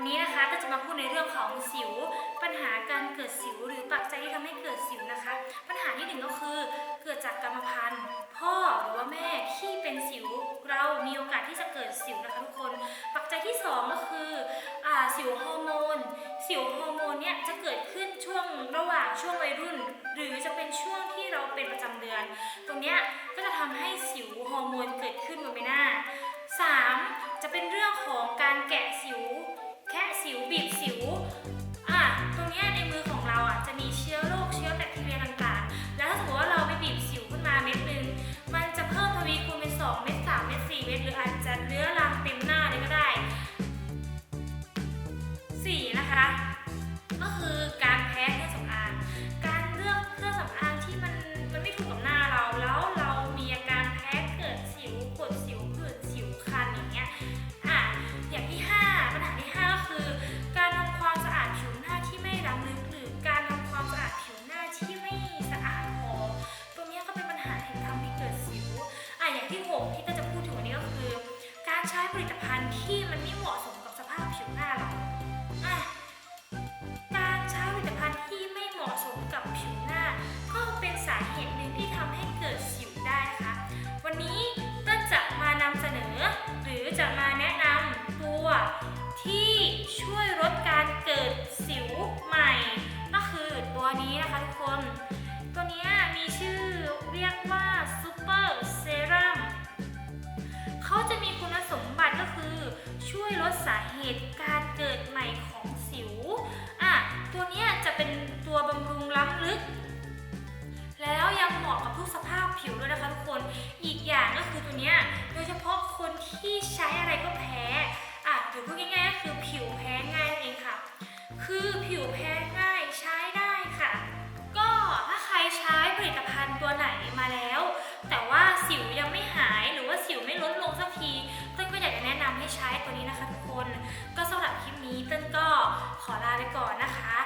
วันนี้นะคะก็จะมาพูดในเรื่องของสิว ปัญหาการเกิดสิวหรือปัจจัยที่ทำให้เกิดสิวนะคะ ปัญหาที่หนึ่งก็คือเกิดจากกรรมพันธุ์ พ่อหรือว่าแม่ที่เป็นสิว เรามีโอกาสที่จะเกิดสิวนะคะทุกคน ปัจจัยที่สองก็คืออ่าสิวฮอร์โมน สิวฮอร์โมนเนี่ยจะเกิดขึ้นช่วงระหว่างช่วงวัยรุ่น หรือจะเป็นช่วงที่เราเป็นประจำเดือน ตรงเนี้ยก็จะทำให้สิวฮอร์โมน ผลิตภัณฑ์ที่มันไม่เหมาะสมกับสภาพผิวหน้าเราอะการใช้ผลิตภัณฑ์ที่ไม่เหมาะสมกับผิวหน้า ก็เป็นสาเหตุหนึ่งที่ทำให้เกิดสิวได้นะคะวันนี้เต้นจะมานำเสนอ หรือจะมาแนะนำตัวที่ช่วยลดการเกิด เหตุการเกิดใหม่ของสิวอะตัวเนี้ยจะเป็นตัวบำรุงล้ำลึก แล้วยังเหมาะกับทุกสภาพผิวด้วยนะคะทุกคน อีกอย่างก็คือตัวเนี้ยโดยเฉพาะ ขอลาไปก่อนนะคะ